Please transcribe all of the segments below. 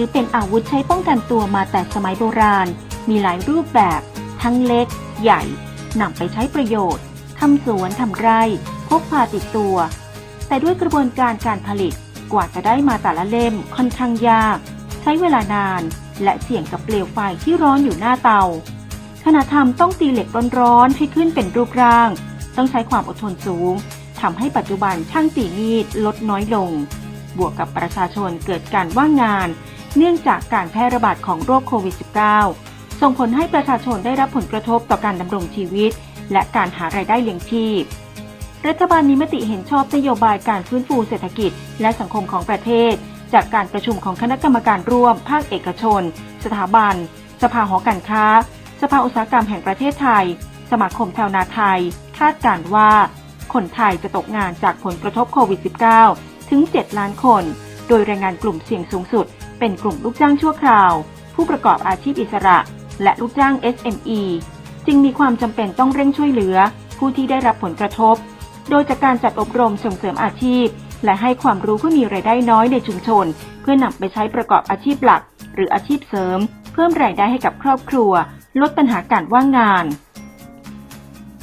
ถือเป็นอาวุธใช้ป้องกันตัวมาแต่สมัยโบราณ มีหลายรูปแบบ ทั้งเล็ก ใหญ่นำไปใช้ประโยชน์ทำสวนทำไร่ พกพาติดตัว แต่ด้วยกระบวนการการผลิตกว่าจะได้มาแต่ละเล่มค่อนข้างยาก ใช้เวลานาน และเสี่ยงกับเปลวไฟที่ร้อนอยู่หน้าเตาขณะทำต้องตีเหล็กร้อนๆให้ขึ้นเป็นรูปร่าง ต้องใช้ความอดทนสูงทำให้ปัจจุบันช่างตีมีดลดน้อยลง บวกกับประชาชนเกิดการว่างงาน เนื่องจากการแพร่ระบาดของโรคโควิด -19 ส่งผลให้ประชาชนได้รับผลกระทบต่อการดำรงชีวิต และการหารายได้เลี้ยงชีพ รัฐบาลมีมติเห็นชอบนโยบายการฟื้นฟูเศรษฐกิจ และสังคมของประเทศ จากการประชุมของคณะกรรมการร่วม ภาคเอกชน สถาบัน สภาหอการค้า สภาอุตสาหกรรมแห่งประเทศไทย สมาคมชาวนาไทย คาดการว่าคนไทยจะตกงานจากผลกระทบโควิด -19 ถึง 7 ล้านคน โดยแรงงานกลุ่มเสี่ยงสูงสุด เป็นกลุ่มลูกจ้างชั่วคราว ผู้ประกอบอาชีพอิสระ และลูกจ้าง SME จึงมีความจำเป็นต้องเร่งช่วยเหลือ ผู้ที่ได้รับผลกระทบ โดยจากการจัดอบรมส่งเสริมอาชีพ และให้ความรู้ผู้มีรายได้น้อยในชุมชน เพื่อนำไปใช้ประกอบอาชีพหลัก หรืออาชีพเสริม เพิ่มรายได้ให้กับครอบครัว ลดปัญหาการว่างงาน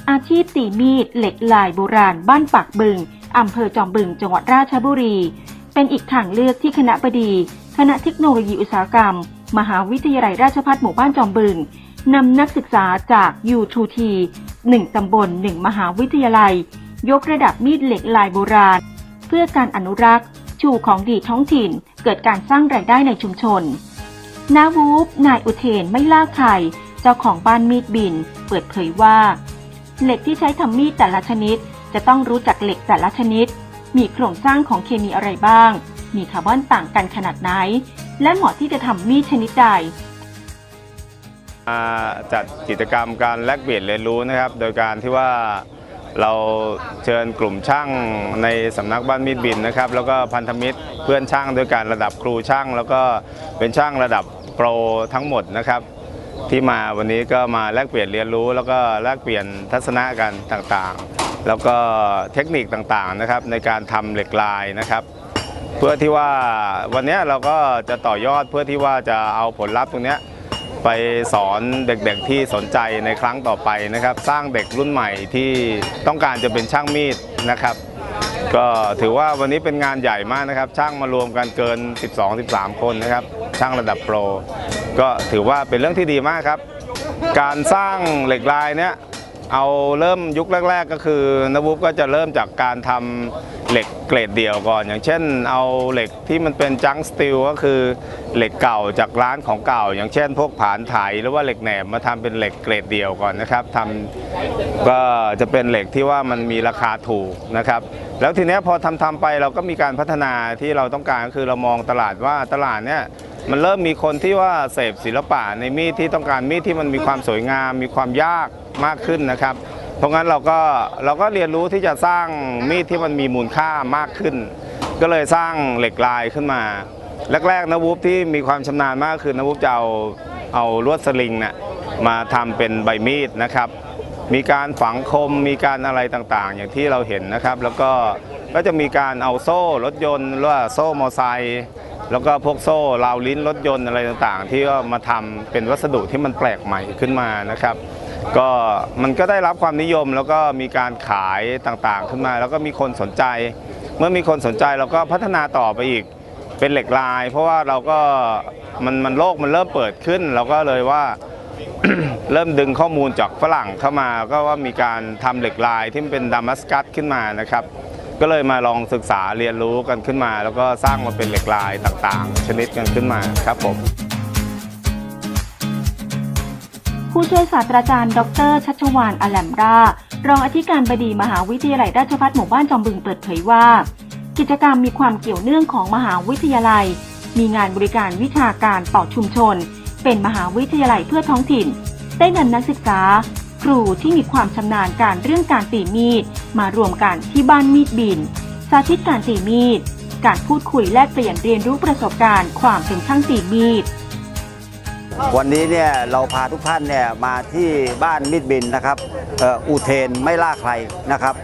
อาชีพตีมีดเหล็กลายโบราณ บ้านปากบึงอำเภอจอมบึงจังหวัดราชบุรี เป็นอีกทางเลือกที่คณะบดี คณะเทคโนโลยีอุตสาหกรรม มหาวิทยาลัยราชภัฏหมู่บ้านจอมบึงนำนักศึกษาจาก U2T 1 ตำบล 1 มหาวิทยาลัย ยกระดับมีดเหล็กลายโบราณ เพื่อการอนุรักษ์ ชูของดีท้องถิ่น เกิดการสร้างรายได้ในชุมชน นาวูบนายอุเทนไม่ล่าไข่เจ้าของบ้านมีดบิน เปิดเผยว่า เหล็กที่ใช้ทำมีดแต่ละชนิด จะต้องรู้จักเหล็กแต่ละชนิด มีโครงสร้างของเคมีอะไรบ้าง มีคาร์บอนต่างกันขนาดไหน และเหมาะที่จะทำมีดชนิดใดมาจัดกิจกรรมการแลกเปลี่ยนเรียนรู้นะครับ โดยการที่ว่าเราเชิญกลุ่มช่างในสำนักบ้านมีดบินนะครับ แล้วก็พันธมิตรเพื่อนช่างด้วยการระดับครูช่าง แล้วก็เป็นช่างระดับโปรทั้งหมดนะครับ ที่มาวันนี้ก็มาแลกเปลี่ยนเรียนรู้ แล้วก็แลกเปลี่ยนทัศนะกันต่างๆ แล้วก็เทคนิคต่างๆนะครับในการทำเหล็กลายนะครับ เพื่อที่ว่าวันนี้เราก็จะต่อยอดเพื่อที่ว่าจะเอาผลลัพธ์ตรงนี้ไปสอนเด็กๆที่สนใจในครั้งต่อไปนะครับ สร้างเด็กรุ่นใหม่ที่ต้องการจะเป็นช่างมีดนะครับ ก็ถือว่าวันนี้เป็นงานใหญ่มากนะครับ ช่างมารวมกันเกิน 12-13 คนนะครับ ช่างระดับโปร ก็ถือว่าเป็นเรื่องที่ดีมากครับ การสร้างเหล็กลายเนี้ย เอาเริ่มยุคแรก ๆ ก็คือนวุบก็จะเริ่มจากการทำเหล็กเกรดเดี่ยวก่อน อย่างเช่น เอาเหล็กที่มันเป็นจังสตีลก็คือเหล็กเก่าจากร้านของเก่า อย่างเช่น พวกผานไถหรือว่าเหล็กแหนบมาทำเป็นเหล็กเกรดเดี่ยวก่อนนะครับทำก็จะเป็นเหล็กที่ว่ามันมีราคาถูกนะครับ แล้วทีเนี้ยพอทำทำไปเราก็มีการพัฒนาที่เราต้องการก็คือเรามองตลาดว่าตลาดเนี้ยมันเริ่มมีคนที่ว่าเสพศิลปะในมีดที่ต้องการมีดที่มันมีความสวยงาม มีความยาก มากขึ้นนะครับ เพราะงั้นเราก็เราก็เรียนรู้ที่จะสร้างมีดที่มันมีมูลค่ามากขึ้น ก็เลยสร้างเหล็กลายขึ้นมา แรกๆนะวูฟที่มีความชำนาญมากคือนะวูฟจะเอาเอาลวดสลิงน่ะมาทำเป็นใบมีดนะครับ มีการฝังคมมีการอะไรต่างๆ อย่างที่เราเห็นนะครับ แล้วก็ก็จะมีการเอาโซ่รถยนต์หรือว่าโซ่มอไซค์แล้วก็พวกโซ่ราวลิ้นรถยนต์อะไรต่างๆ ที่ก็มาทำเป็นวัสดุที่มันแปลกใหม่ขึ้นมานะครับ ก็มันก็ได้รับความนิยมแล้วก็มีการขายต่างๆ ขึ้นมา แล้วก็มีคนสนใจ เมื่อมีคนสนใจเราก็พัฒนาต่อไปอีกเป็นเหล็กลาย เพราะว่าเราก็มันมันโลกมันเริ่มเปิดขึ้น เราก็เลยว่าเริ่มดึงข้อมูลจากฝรั่งเข้ามา ก็ว่ามีการทำเหล็กลายที่เป็นดามัสกัสขึ้นมานะครับ ก็เลยมาลองศึกษาเรียนรู้กันขึ้นมา แล้วก็สร้างมาเป็นเหล็กลายต่างๆ ชนิดกันขึ้นมาครับผม ผู้ช่วยศาสตราจารย์ ดร ชัชวานอแลมรา รองอธิการบดีมหาวิทยาลัยราชภัฏหมู่บ้านจอมบึงเปิดเผยว่า กิจกรรมมีความเกี่ยวเนื่องของมหาวิทยาลัย มีงานบริการวิชาการต่อชุมชน เป็นมหาวิทยาลัยเพื่อท้องถิ่น ได้นำนักศึกษา ครูที่มีความชำนาญการเรื่องการตีมีด มารวมกันที่บ้านมีดบิน สาธิตการตีมีด การพูดคุยแลกเปลี่ยนเรียนรู้ประสบการณ์ ความเป็นช่างตีมีด วันนี้เนี่ยเราพาทุกท่านเนี่ยมาที่บ้านมิดบินนะครับอูเทนไม่ล่าใครนะครับ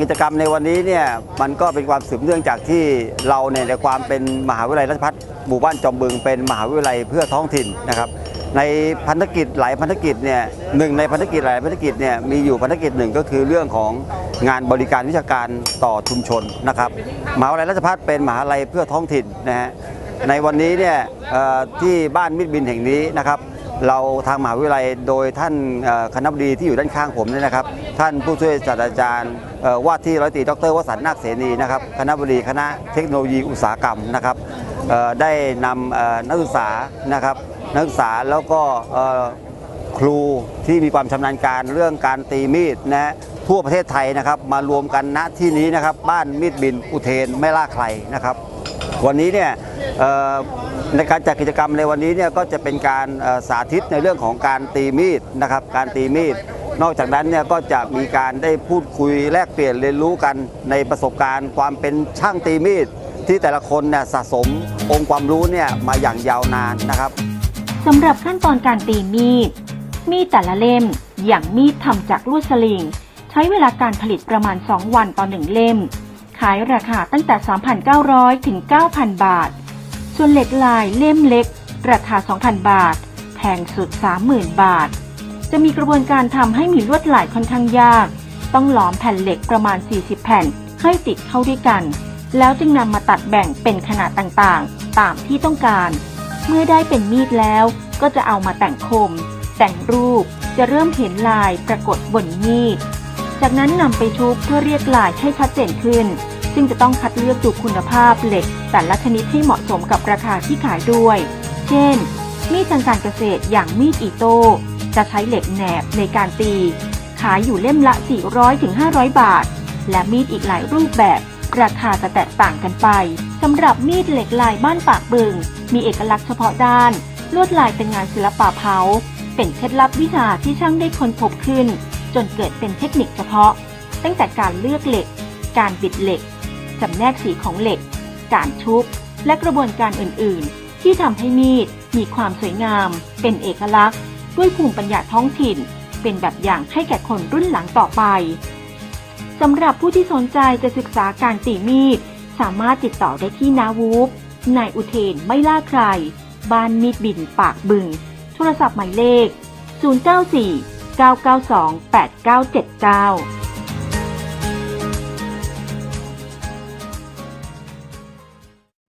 กิจกรรมในวันนี้เนี่ยมันก็เป็นความสืบเนื่องจากที่เราเนี่ยในความเป็นมหาวิทยาลัยราชภัฏหมู่บ้านจอมบึงเป็นมหาวิทยาลัยเพื่อท้องถิ่นนะครับ ในพันธกิจหลายพันธกิจเนี่ยหนึ่งในพันธกิจหลายพันธกิจเนี่ยมีอยู่พันธกิจหนึ่งก็คือเรื่องของงานบริการวิชาการต่อชุมชนนะครับมหาวิทยาลัยราชภัฏเป็นมหาวิทยาลัยเพื่อท้องถิ่นนะฮะ ในวันนี้เนี่ยที่บ้านมิตรบินแห่งนี้นะครับ เราทางมหาวิทยาลัยโดยท่านคณะบดีที่อยู่ด้านข้างผมเนี่ยนะครับ ท่านผู้ช่วยศาสตราจารย์ว่าที่ร้อยตรีดรวสันต์นาคเสนีนะครับคณะบดีคณะเทคโนโลยีอุตสาหกรรมนะครับได้นำนักศึกษานะครับนักศึกษาแล้วก็ครูที่มีความชำนาญการเรื่องการตีมีดนะทั่วประเทศไทยนะครับ มารวมกันณที่นี้นะครับ บ้านมีดบินอุเทนไม่ล่าใครนะครับ วันนี้เนี่ย ในการจัดกิจกรรมในวันนี้เนี่ยก็จะเป็นการสาธิตในเรื่องของการตีมีดนะครับ การตีมีด นอกจากนั้นเนี่ยก็จะมีการได้พูดคุยแลกเปลี่ยนเรียนรู้กันในประสบการณ์ ความเป็นช่างตีมีด ที่แต่ละคนเนี่ยสะสมองค์ความรู้เนี่ยมาอย่างยาวนานนะครับสำหรับขั้นตอนการตีมีด มีดแต่ละเล่มอย่างมีดทำจากลวดสลิง ใช้เวลาการผลิตประมาณ 2 วันต่อ1เล่ม ขายราคาตั้งแต่ 3,900 ถึง 9,000 บาท ส่วนเหล็กลายเล่มเล็ก ราคา 2,000 บาท แพงสุด 30,000 บาท จะมีกระบวนการทำให้มีลวดลายค่อนข้างยาก ต้องหลอมแผ่นเหล็กประมาณ 40 แผ่นให้ติดเข้าด้วยกัน แล้วจึงนำมาตัดแบ่งเป็นขนาดต่างๆ ตามที่ต้องการ เมื่อได้เป็นมีดแล้วก็จะเอามาแต่งคม แต่งรูปจะเริ่มเห็นลายปรากฏบนมีด จากนั้นนำไปชุบเพื่อเรียกลายให้ชัดเจนขึ้น ซึ่งจะต้องคัดเลือกดูคุณภาพเหล็ก แต่ละชนิดให้เหมาะสมกับราคาที่ขายด้วย เช่น มีดทางการเกษตรอย่างมีดอีโต้ จะใช้เหล็กแหนบในการตี ขายอยู่เล่มละ 400-500 บาท และมีดอีกหลายรูปแบบ ราคาจะแตกต่างกันไปสำหรับมีดเหล็กลายบ้านปากบึง มีเอกลักษณ์เฉพาะด้าน ลวดลายเป็นงานศิลปะเผา เป็นเคล็ดลับวิชาที่ช่างได้ค้นพบขึ้น จนเกิดเป็นเทคนิคเฉพาะ ตั้งแต่การเลือกเหล็ก การบิดเหล็ก จำแนกสีของเหล็ก การชุบ และกระบวนการอื่น ๆ ที่ทำให้มีดมีความสวยงาม เป็นเอกลักษณ์ ด้วยภูมิปัญญาท้องถิ่น เป็นแบบอย่างให้แก่คนรุ่นหลังต่อไปสำหรับผู้ที่สนใจจะศึกษาการตีมีด สามารถติดต่อได้ที่นาวูฟนายอุเทนไม่ล่าใคร บ้านมีดบินปากบึง โทรศัพท์หมายเลข 094 992 8979